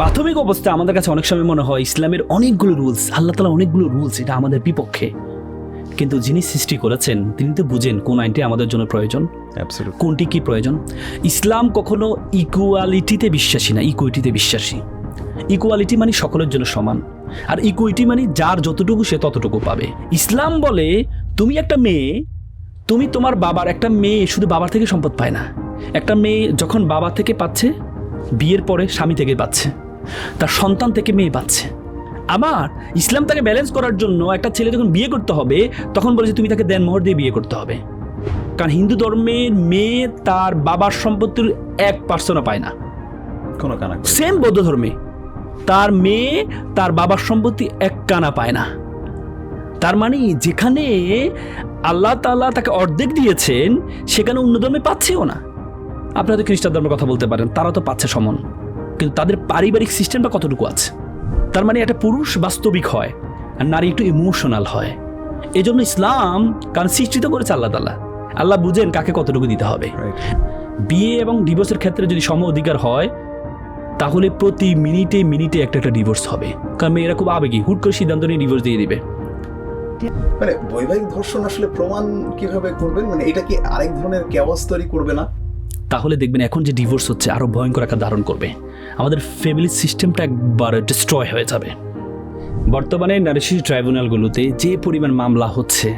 প্রাথমিক অবস্থায় আমাদের কাছে অনেক সময় মনে হয় ইসলামের অনেকগুলো রুলস আল্লাহ তালা অনেকগুলো রুলস এটা আমাদের বিপক্ষে। কিন্তু যিনি সৃষ্টি করেছেন তিনি তো বুঝেন কোন আইনটি আমাদের জন্য প্রয়োজন কোনটি কি প্রয়োজন। ইসলাম কখনো ইকুয়ালিটিতে বিশ্বাসী না ইকুইটিতে বিশ্বাসী। ইকুয়ালিটি মানে সকলের জন্য সমান আর ইকুইটি মানে যার যতটুকু সে ততটুকু পাবে। ইসলাম বলে তুমি একটা মেয়ে তুমি তোমার বাবার একটা মেয়ে শুধু বাবার থেকে সম্পদ পায় না। একটা মেয়ে যখন বাবা থেকে পাচ্ছে বিয়ের পরে স্বামী থেকে পাচ্ছে। তার সন্তান থেকে মেয়ে পাচ্ছে আবার ইসলাম তাকে ব্যালেন্স করার জন্য একটা ছেলে যখন বিয়ে করতে হবে তখন বলেছে তুমি তাকে দেনমোহর দিয়ে বিয়ে করতে হবে। কারণ হিন্দু ধর্মের মেয়ে তার বাবার সম্পত্তির এক পার্সেন্টও পায় না। কোনো কানা সেম বৌদ্ধ ধর্মে তার মেয়ে তার বাবার সম্পত্তি এক কানা পায় না। তার মানে যেখানে আল্লাহ তাআলা তাকে অর্ধেক দিয়েছেন সেখানে অন্য ধর্মে পাচ্ছেও না। আপনারা তো খ্রিস্টান ধর্মের কথা বলতে পারেন তারা তো পাচ্ছে সমান। কিন্তু তাদের পারিবারিক সিস্টেমটা কতটুকু আছে? তার মানে একটা পুরুষ বাস্তবিক হয় আর নারী একটু ইমোশনাল হয়। এই জন্য ইসলাম কারণ সৃষ্টিত করেছে আল্লাহ তাআলা। আল্লাহ বুঝেন কাকে কতটুকু দিতে হবে। বিয়ে এবং ডিভোর্সের ক্ষেত্রে যদি সম অধিকার হয় তাহলে প্রতি মিনিটে মিনিটে একটা একটা ডিভোর্স হবে। কারণ মেয়েরা খুব আবেগী হুট করে সিদ্ধান্ত নিয়ে ডিভোর্স দিয়ে দিবে। মানে বৈবাহিক ধর্ষণ আসলে প্রমাণ কীভাবে করবেন? মানে এটা কি আরেক ধরনের কেওয়াস তৈরি করবে না? তাহলে দেখবেন এখন যে ডিভোর্স হচ্ছে আরও ভয়ঙ্কর আকার ধারণ করবে। আমাদের ফ্যামিলি সিস্টেমটা একবার ডিস্ট্রয় হয়ে যাবে। বর্তমানে নারী ট্রাইব্যুনালগুলোতে যে পরিমাণ মামলা হচ্ছে,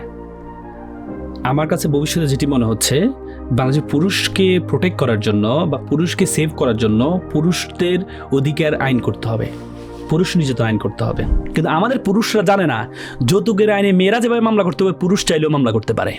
আমার কাছে ভবিষ্যতে যেটি মনে হচ্ছে বাংলাদেশের পুরুষকে প্রোটেক্ট করার জন্য বা পুরুষকে সেভ করার জন্য পুরুষদের অধিকার আইন করতে হবে। পুরুষ নির্যাতন আইন করতে হবে। কিন্তু আমাদের পুরুষরা জানে না, যৌতুকের আইনে মেয়েরা যেভাবে মামলা করতে হবে পুরুষ চাইলেও মামলা করতে পারে।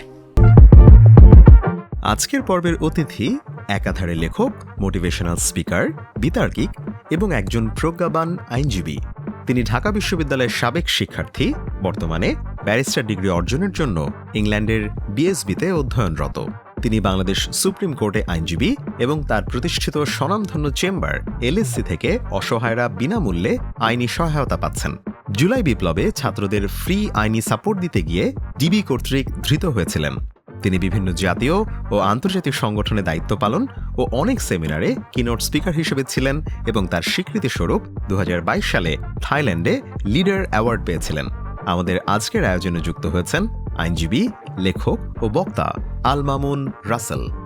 আজকের পর্বের অতিথি একাধারে লেখক মোটিভেশনাল স্পিকার বিতার্কিক এবং একজন প্রজ্ঞাবান আইনজীবী। তিনি ঢাকা বিশ্ববিদ্যালয়ের সাবেক শিক্ষার্থী, বর্তমানে ব্যারিস্টার ডিগ্রি অর্জনের জন্য ইংল্যান্ডের বিএসবিতে অধ্যয়নরত। তিনি বাংলাদেশ সুপ্রিম কোর্টে আইনজীবী এবং তার প্রতিষ্ঠিত স্বনামধন্য চেম্বার, এলএসসি থেকে অসহায়রা বিনামূল্যে আইনি সহায়তা পাচ্ছেন। জুলাই বিপ্লবে ছাত্রদের ফ্রি আইনি সাপোর্ট দিতে গিয়ে ডিবি কর্তৃক ধৃত হয়েছিলেন। তিনি বিভিন্ন জাতীয় ও আন্তর্জাতিক সংগঠনে দায়িত্ব পালন ও অনেক সেমিনারে কিনোট স্পিকার হিসেবে ছিলেন এবং তার স্বীকৃতিস্বরূপ দু সালে থাইল্যান্ডে লিডার অ্যাওয়ার্ড পেয়েছিলেন। আমাদের আজকের আয়োজনে যুক্ত হয়েছেন আইনজীবী, লেখক ও বক্তা আল মামুন রাসেল।